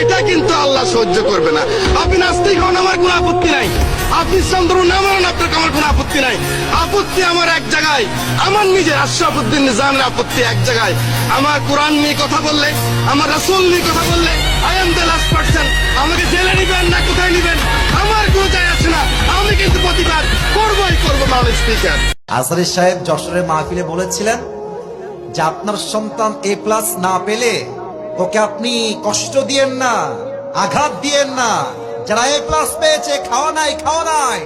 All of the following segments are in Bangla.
এটা কিন্তু আল্লাহ সহ্য করবে না। আপনি নাস্তিক হন, আমার কোনো আপত্তি নাই। আপনি ধরুন না মানেন আপনার আমার কোনো আপত্তি নাই। আপত্তি আমার এক জায়গায়। আমার নিজের আশরাফুদ্দিন নিজামের আপত্তি এক জায়গায়। আমার কোরআন নিয়ে কথা বললে, আমার রাসূল নিয়ে কথা বললে I am the last person আমাকে জেলে নিবেন না, কোথায় নিবেন? আমার কোনো যায় আসে না। আমি কিন্তু প্রতিবাদ করবোই করব মাননীয় স্পিকার। আজহারি সাহেব যশোরের মাহফিলে বলেছিলেন যে আপনার সন্তান এ প্লাস না পেলে ওকে আপনি কষ্ট দিয়েন না, আঘাত দিয়েন না। যারা এ প্লাস পেয়েছে, খাওয়া নাই খাওয়া নাই।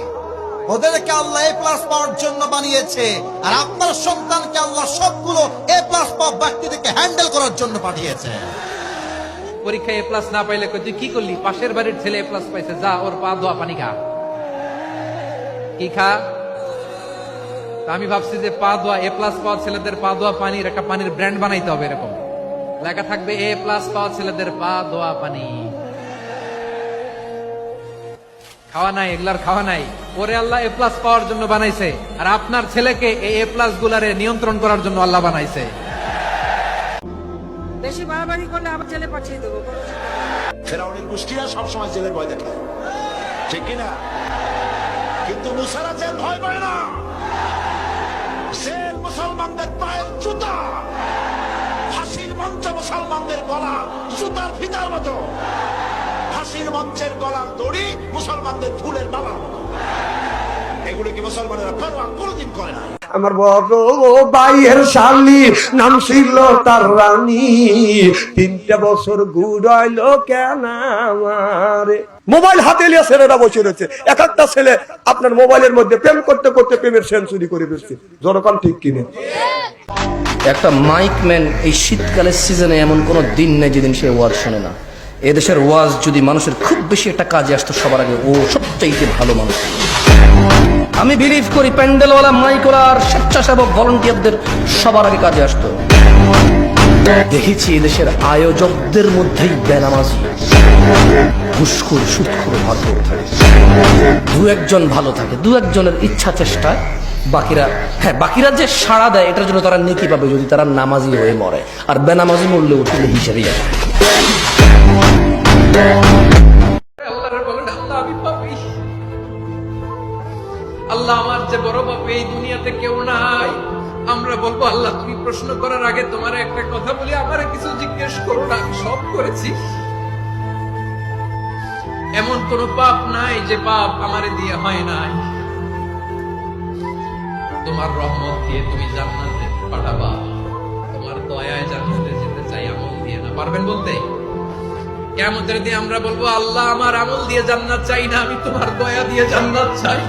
ওদেরকে আল্লাহ এ প্লাস পাওয়ার জন্য বানিয়েছে। আর আপনার সন্তানকে আল্লাহ সবগুলো এ প্লাস পাওয়া ব্যক্তিদেরকে হ্যান্ডেল করার জন্য পাঠিয়েছে। পরীক্ষায় এ প্লাস না পাইলে তুই কি করলি? পাশের বাড়ির ছেলে এ প্লাস পাইছে, যা, ওর পা, ধোয়া, পানি খা। কি খা? আমি ভাবছি যে পা, ধোয়া এ প্লাস পাওয়া ছেলেদের পা, ধোয়া পানির একটা পানির ব্র্যান্ড বানাইতে হবে এরকম। লেখা থাকবে এ প্লাস পাওয়া ছেলেদের পা ধোয়া পানি। খাওয়া নাই এগুলার খাওয়া নাই। ওরে আল্লাহ এ প্লাস পাওয়ার জন্য বানাইছে। আর আপনার ছেলেকে এই এ প্লাস গুলারে নিয়ন্ত্রণ করার জন্য আল্লাহ বানাইছে। বেশি বাড়াবাড়ি করলে আবার জেলে পাঠিয়ে দেবো ফেরাউনের গোষ্ঠীরা সবসময় জেলের ভয় দেখে। ঠিক কিনা? কিন্তু মুসারা জেল ভয় পায় না। ফিতার মতো। ফাঁসির মঞ্চের গলার দড়ি মুসলমানদের ফুলের মালার মতো। এগুলো কি মুসলমানেরা পরোয়া কোনোদিন করে না আমার বড় ভাইয়ের শালি নাম ছিল তার রানী। তিনটা বছর ঘুরাইল কেন আমারে? মোবাইল হাতে নিয়ে ছেলেরা বসে রয়েছে। এক একটা ছেলে আপনার মোবাইলের মধ্যে প্রেম করতে করতে প্রেমের সেঞ্চুরি করে ফেলছে। জনগণ ঠিক কিনে? একটা মাইকম্যান এই শীতকালের সিজনে এমন কোনো দিন নেই যেদিন সে ওয়াজ শোনে না। এদেশের ওয়াজ যদি মানুষের খুব বেশি একটা কাজে আসতো সবার আগে, ও সবচাইতে ভালো মানুষ। আমি বিলিভ করি প্যান্ডেলওয়ালা, মাইকওয়ালা আর স্বেচ্ছাসেবক ভলেন্টিয়ারদের সবার আগে কাজে আসতো। দেখেছি এদেশের আয়োজকদের মধ্যেই বেনামাজি, ঘুষখুর সুৎখুর থাকে। দু একজন ভালো থাকে, দু একজনের ইচ্ছা চেষ্টায় বাকিরা হ্যাঁ বাকিরা যে সাড়া দেয়, এটার জন্য তারা নেকি পাবে যদি তারা নামাজি হয়ে মরে। আর বেনামাজি মরলে উঠলে হিসেবেই আল্লাহ আমার যে বড় পাপী, এই দুনিয়াতে কেউ নাই। আমরা বলব, আল্লাহ, তুমি প্রশ্ন করার আগে তোমার একটা কথা বলি, আমারে কিছু জিজ্ঞেস করো না, আমি সব করেছি। এমন কোন পাপ নাই যে পাপ আমারে দিয়ে হয় নাই। তোমার রহমত দিয়ে তুমি জান্নাতে পাঠাবা। তোমার দয়ায় জান্নাতে যেতে চাই, আমল দিয়ে না। পারবেন বলতে? কেমন দিয়ে আমরা বলব, আল্লাহ আমার আমল দিয়ে জান্নাত চাই না, আমি তোমার দয়া দিয়ে জান্নাত চাই।